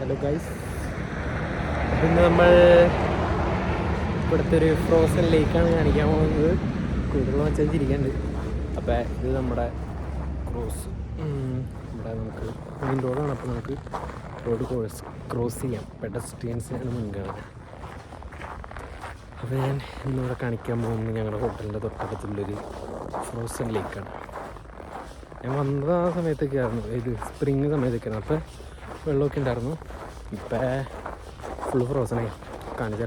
Hello guys ഇന്ന് നമ്മൾ ഇവിടുത്തെ ഒരു ഫ്രോസൺ ലേക്കാണ് കാണിക്കാൻ പോകുന്നത്. കൂടുതൽ വെച്ചാൽ ചിരിക്കണ്ട് അപ്പോൾ ഇത് നമ്മുടെ ക്രോസ് ഇവിടെ നമുക്ക് മെയിൻ റോഡാണ് അപ്പോൾ നമുക്ക് റോഡ് ക്രോസ് ക്രോസ് ചെയ്യാം. പെഡസ്ട്രിയൻസിനാണ് മുൻഗണന. അപ്പോൾ ഞാൻ ഇന്നിവിടെ കാണിക്കാൻ പോകുന്നത് ഞങ്ങളുടെ ഹോട്ടലിന്റെ തൊട്ടടുത്തുള്ളൊരു ഫ്രോസൺ ലേക്കാണ് ഞാൻ വന്നത് ആ സമയത്തൊക്കെയായിരുന്നു. ഇത് സ്പ്രിങ് സമയത്തൊക്കെയാണ് അപ്പോൾ വെള്ളമൊക്കെ ഉണ്ടായിരുന്നു. ഇപ്പം ഫുള്ള് ഫ്രോസണായി കാണിച്ചു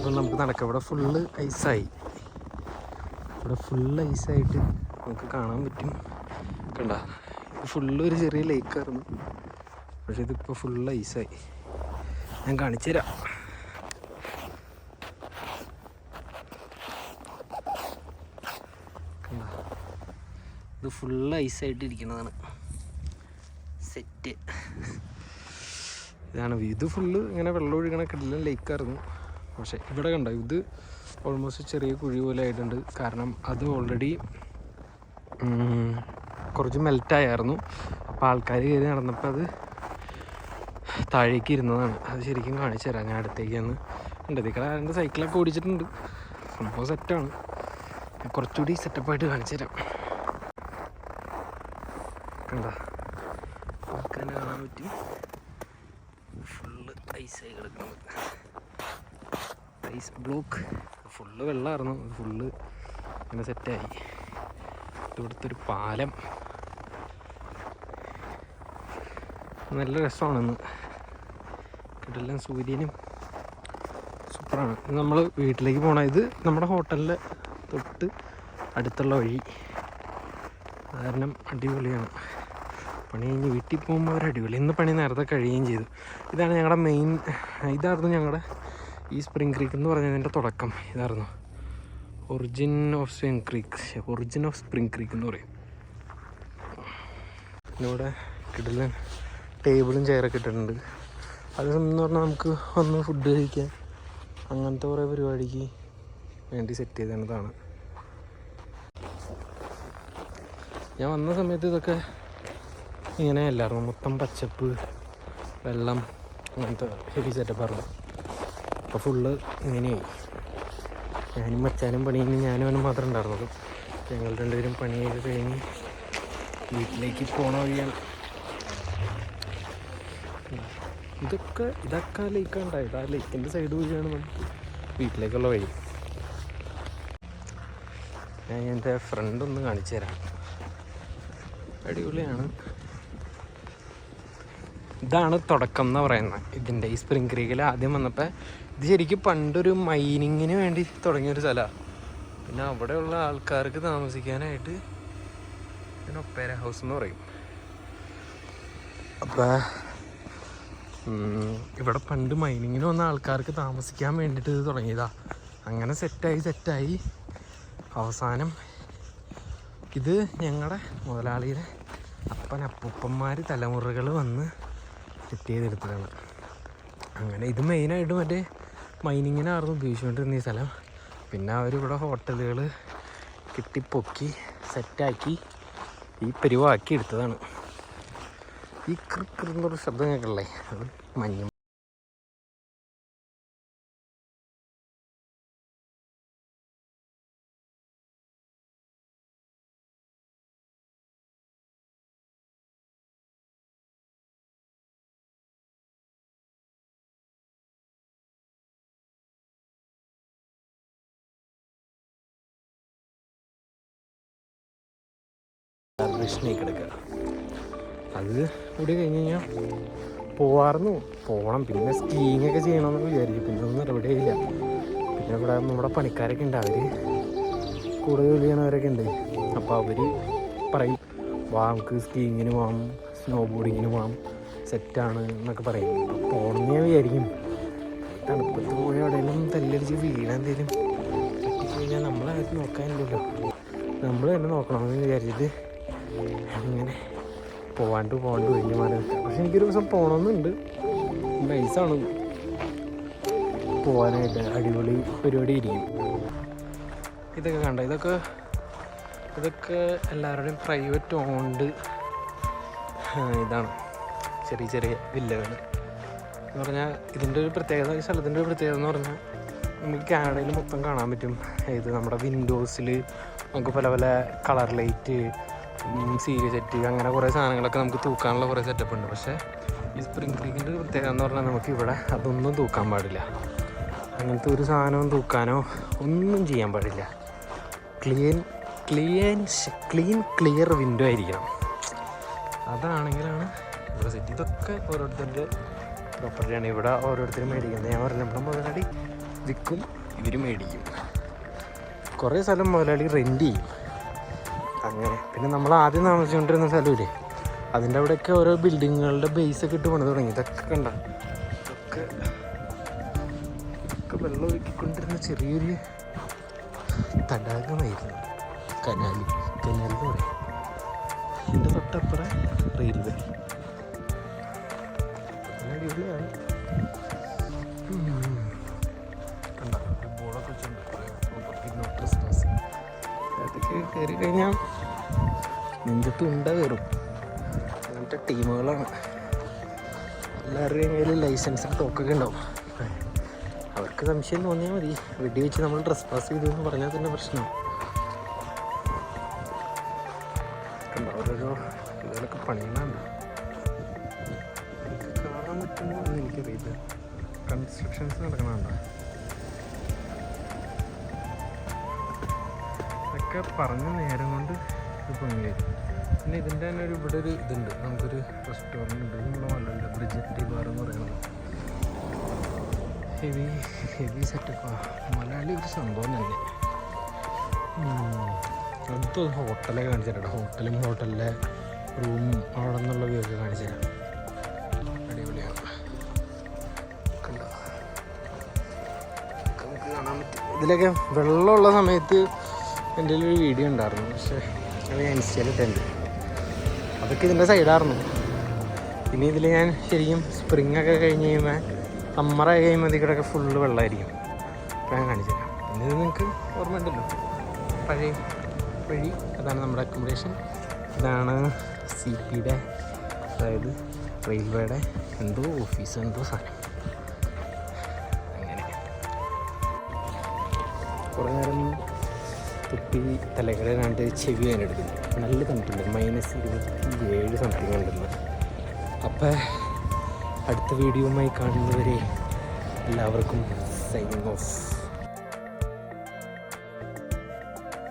ഇപ്പം നമുക്ക് നടക്കാം. ഇവിടെ ഫുള്ള് ഐസായി ഇവിടെ ഫുള്ള് ഐസായിട്ട് നമുക്ക് കാണാൻ പറ്റും. കണ്ട? ഇത് ഫുള്ള് ഒരു ചെറിയ ലേക്കായിരുന്നു പക്ഷെ ഇതിപ്പോൾ ഫുള്ള് ഐസായി ഞാൻ കാണിച്ചു തരാം. ഇത് ഫുള്ള് ഐസായിട്ട് ഇരിക്കുന്നതാണ്. സെറ്റ് ഇതാണ്. ഇത് ഫുള്ള് ഇങ്ങനെ വെള്ളം ഒഴുകണ കിടലും ലേക്കായിരുന്നു പക്ഷെ ഇവിടെ കണ്ടോ ഇത് ഓൾമോസ്റ്റ് ചെറിയ കുഴി പോലെ ആയിട്ടുണ്ട്. കാരണം അത് ഓൾറെഡി കുറച്ച് മെൽറ്റായിരുന്നു അപ്പോൾ ആൾക്കാർ കയറി നടന്നപ്പോൾ അത് താഴേക്ക് ഇരുന്നതാണ്. അത് ശരിക്കും കാണിച്ചു തരാം ഞാൻ അടുത്തേക്ക് വന്ന്. ഉണ്ട് ഇതിക്കട സൈക്കിളൊക്കെ ഓടിച്ചിട്ടുണ്ട്. സംഭവം സെറ്റാണ് കുറച്ചുകൂടി സെറ്റപ്പായിട്ട് കാണിച്ചു തരാം. കണ്ട കാണാൻ പറ്റും. ഫുള്ള് ഐസായി കിടക്കുന്നത്. Ice block. ഫുള്ള് വെള്ളമായിരുന്നു ഫുള്ള് ഇങ്ങനെ സെറ്റായി. ഇവിടുത്തെ ഒരു പാലം. നല്ല രസമാണെന്ന്. കിടലും സൂര്യനും സൂപ്പറാണ്. നമ്മൾ വീട്ടിലേക്ക് പോകണം ഇത് നമ്മുടെ ഹോട്ടലിലെ തൊട്ട് അടുത്തുള്ള വഴി. കാരണം അടിപൊളിയാണ്. പണി കഴിഞ്ഞ് വീട്ടിൽ പോകുമ്പോൾ ഒരു അടിപൊളി. ഇന്ന് പണി നേരത്തെ കഴിയുകയും ചെയ്തു. ഇതാണ് ഞങ്ങളുടെ മെയിൻ ഇതായിരുന്നു ഞങ്ങളുടെ ഈ സ്പ്രിംഗ് ക്രീക്ക് എന്ന് പറഞ്ഞതിന്റെ തുടക്കം ഇതായിരുന്നു. Origin of spring creek origin of spring creek എന്ന് പറയും. ഇവിടെ കിടല ടേബിളും ചെയറൊക്കെ ഇട്ടിട്ടുണ്ട്. എന്ന് പറഞ്ഞാൽ നമുക്ക് വന്ന് ഫുഡ് കഴിക്കാൻ അങ്ങനത്തെ കുറേ പരിപാടിക്ക് വേണ്ടി സെറ്റ് ചെയ്തതാണ്. ഞാൻ വന്ന സമയത്ത് ഇതൊക്കെ ഇങ്ങനെ അല്ലായിരുന്നു മൊത്തം പച്ചപ്പ് വെള്ളം അങ്ങനത്തെ ഹെവി സെറ്റപ്പായിരുന്നു അപ്പോൾ ഫുള്ള് ഇങ്ങനെയായി ഞാനും മച്ചാനും പണി കഴിഞ്ഞ് ഞാനും അവനും മാത്രം ഉണ്ടായിരുന്നുള്ളൂ. ഞങ്ങൾ രണ്ടുപേരും പണി ചെയ്ത് കഴിഞ്ഞ് വീട്ടിലേക്ക് പോണ വഴിയാണ്. ഇതൊക്കെ ഇതൊക്കെ ലേക്കാണ് ഉണ്ടായത് ആ ലേക്കിന്റെ സൈഡ് വഴിയാണ് നമുക്ക് വീട്ടിലേക്കുള്ള വഴി. ഞാൻ എന്റെ ഫ്രണ്ട് ഒന്ന് കാണിച്ചു തരാം. അടിപൊളിയാണ്. ഇതാണ് തുടക്കം എന്ന് പറയുന്നത് ഇതിന്റെ ഈ സ്പ്രിംഗ് ക്രീക്കിൽ ആദ്യം വന്നപ്പോൾ ഇത് ശരിക്കും പണ്ടൊരു മൈനിങ്ങിന് വേണ്ടി തുടങ്ങിയൊരു സ്ഥലമാണ് പിന്നെ അവിടെയുള്ള ആൾക്കാർക്ക് താമസിക്കാനായിട്ട് പിന്നെ ഒപ്പേര ഹൗസ് എന്ന് പറയും. അപ്പം ഇവിടെ പണ്ട് മൈനിങ്ങിന് വന്ന ആൾക്കാർക്ക് താമസിക്കാൻ വേണ്ടിയിട്ട് ഇത് തുടങ്ങിയതാ. അങ്ങനെ സെറ്റായി സെറ്റായി അവസാനം ഇത് ഞങ്ങളുടെ മുതലാളിയുടെ അപ്പൻ അപ്പൂപ്പന്മാർ തലമുറകൾ വന്ന് സെറ്റ് ചെയ്തെടുത്തതാണ്. അങ്ങനെ ഇത് മെയിനായിട്ട് മറ്റേ മൈനിങ്ങിനായിരുന്നു ഉപയോഗിച്ചുകൊണ്ടിരുന്ന ഈ സ്ഥലം. പിന്നെ അവരിവിടെ ഹോട്ടലുകൾ കിട്ടിപ്പൊക്കി സെറ്റാക്കി ഈ പരിവാക്കി എടുത്തതാണ്. ഈ കൃക്കൃന്നൊരു ശബ്ദം കേൾക്കല്ലേ അത് മഞ്ഞ് കൃഷ്ണയ്ക്ക് എടുക്കുക അത് കൂടി കഴിഞ്ഞ് കഴിഞ്ഞാൽ പോവാറുന്നു. പോകണം പിന്നെ സ്കീയിങ് ഒക്കെ ചെയ്യണമെന്ന് വിചാരിക്കും. പിന്നെ ഒന്നും നടപടിയായില്ല പിന്നെ ഇവിടെ നമ്മുടെ പണിക്കാരൊക്കെ ഉണ്ട്. അവർ ജോലി ചെയ്യണവരൊക്കെ ഉണ്ട്. അപ്പോൾ അവർ പറയും വാ നമുക്ക് സ്കീയിങ്ങിന് പോകാം സ്നോ ബോർഡിങ്ങിന് പോകാം സെറ്റാണ് എന്നൊക്കെ പറയും. പോകണം ഞാൻ വിചാരിക്കും. തണുപ്പത്ത് പോയി എവിടെയെങ്കിലും തല്ലടിച്ച് വീണ എന്തെങ്കിലും കഴിഞ്ഞാൽ നമ്മളായിട്ട് നോക്കാനില്ലല്ലോ. നമ്മൾ തന്നെ നോക്കണമെന്ന് വിചാരിച്ചിട്ട് അങ്ങനെ പോവാണ്ട് പോവാണ്ട് ഒഴിഞ്ഞു മാറി പക്ഷെ എനിക്കൊരു ദിവസം പോകണമെന്നുണ്ട് നൈസാണ്. പോവാനായിട്ട് അടിപൊളി പരിപാടി ഇരിക്കും ഇതൊക്കെ കണ്ട? ഇതൊക്കെ ഇതൊക്കെ എല്ലാവരുടെയും പ്രൈവറ്റ് ഓണ്ട് ഇതാണ്. ചെറിയ ചെറിയ വില്ലകൾ എന്ന് പറഞ്ഞാൽ ഇതിന്റെ ഒരു പ്രത്യേകത ഈ സ്ഥലത്തിന്റെ ഒരു പ്രത്യേകത എന്ന് പറഞ്ഞാൽ നമുക്ക് കാനഡയിൽ മൊത്തം കാണാൻ പറ്റും. ഇത് നമ്മുടെ വിൻഡോസിൽ നമുക്ക് പല പല കളർ ലൈറ്റ് സീരിയ സെറ്റ് അങ്ങനെ കുറേ സാധനങ്ങളൊക്കെ നമുക്ക് തൂക്കാനുള്ള കുറേ സെറ്റപ്പ് ഉണ്ട്. പക്ഷേ ഈ സ്പ്രിംഗ് ക്രീക്കിന്റെ പ്രത്യേകത എന്ന് പറഞ്ഞാൽ നമുക്ക് ഇവിടെ അതൊന്നും തൂക്കാൻ പാടില്ല. അങ്ങനത്തെ ഒരു സാധനവും തൂക്കാനോ ഒന്നും ചെയ്യാൻ പാടില്ല. Clean clean clean clear window ആയിരിക്കണം. അതാണെങ്കിലാണ് ഇവിടെ സെറ്റ് ഇതൊക്കെ ഓരോരുത്തരുടെ പ്രോപ്പർട്ടിയാണ് ഇവിടെ ഓരോരുത്തരും മേടിക്കുന്നത് ഞാൻ പറഞ്ഞ നമ്മുടെ മുതലാളി വിൽക്കും ഇവർ മേടിക്കും കുറേ സ്ഥലം മുതലാളി റെന്റ് ചെയ്യും. അങ്ങനെ. പിന്നെ നമ്മൾ ആദ്യം താമസിച്ചുകൊണ്ടിരുന്ന സ്ഥലമില്ലേ? അതിന്റെ അവിടെയൊക്കെ ഓരോ ബിൽഡിങ്ങുകളുടെ ബേസ് ഒക്കെ ഇട്ട് പണിത് തുടങ്ങി. ഇതൊക്കെ കണ്ട. ഇതൊക്കെ ഒക്കെ വെള്ളം ഒഴുക്കിക്കൊണ്ടിരുന്ന ചെറിയൊരു തടാകമായിരുന്നു. കനാലി. കനാലി എന്ന് പറയും. എന്റെ തൊട്ടപ്പുറം റെയിൽവേ അടിപൊളിയാണ് കയറി കഴിഞ്ഞാൽ നെഞ്ചത്ത് ഉണ്ട കയറും അങ്ങനത്തെ ടീമുകളാണ്. എല്ലാവരുടെയും കയ്യിൽ ലൈസൻസ് ടോക്കൊക്കെ ഉണ്ടാവും. അവർക്ക് സംശയം തോന്നിയാൽ മതി. വെടി വെച്ച് നമ്മൾ ഡ്രസ് പാസ് ചെയ്തു എന്ന് പറഞ്ഞാൽ തന്നെ പ്രശ്നം. ഓരോരോ ഇതുകളൊക്കെ ഒക്കെ പറഞ്ഞ നേരം കൊണ്ട് ഇത് ഇങ്ങനെ പിന്നെ ഇതിന്റെ തന്നെ ഒരു ഇവിടെ ഒരു ഇതുണ്ട്. നമുക്കൊരു റെസ്റ്റോറന്റ് ഉണ്ട്. നമ്മുടെ മലല്ല ബ്രിജറ്റ് ബാർ എന്ന് പറയുന്നത്. ഹെവി ഹെവി സെറ്റപ്പാ മലയാളി ഒരു സംഭവം തന്നെ. അടുത്ത ഹോട്ടലൊക്കെ കാണിച്ചു തരാം. ഹോട്ടലും ഹോട്ടലിലെ റൂമും അവിടെ നിന്നുള്ള വ്യൂ ഒക്കെ കാണിച്ചു ഇതിലൊക്കെ വെള്ളമുള്ള സമയത്ത് എന്റെ ഒരു വീഡിയോ ഉണ്ടായിരുന്നു. പക്ഷേ അത് ഞാൻ ഇൻസ്റ്റയിൽ ഇട്ടുണ്ട് അതൊക്കെ ഇതിന്റെ സൈഡായിരുന്നു ഇനി ഇതിൽ ഞാൻ ശരിക്കും സ്പ്രിങ് ഒക്കെ കഴിഞ്ഞ് കഴിയുമ്പോൾ സമ്മറായി കഴിയുമ്പോൾ ഇതിൽ കൂടെയൊക്കെ ഫുള്ള് വെള്ളമായിരിക്കും. അപ്പോൾ ഞാൻ കാണിച്ചു തരാം. പിന്നെ ഇത് നിങ്ങൾക്ക് ഓർമ്മ ഉണ്ടല്ലോ പഴയ വഴി അതാണ് നമ്മുടെ അക്കോമഡേഷൻ ഇതാണ് സി പിയുടെ അതായത് റെയിൽവേയുടെ എന്തോ ഓഫീസ് എന്തോ സാധനം. അങ്ങനെ. കുറേ നേരം തുപ്പി തലകളിലാണ്ട് ചെവി ഞാൻ എടുക്കുന്നു. നല്ല തണുപ്പുണ്ട്. മൈനസ് ഇരുപത്തി ഏഴ് സംതിങ് ഉണ്ടെന്ന് അപ്പം അടുത്ത വീഡിയോയുമായി കാണുന്നവരെ എല്ലാവർക്കും സൈനിങ് ഓഫ്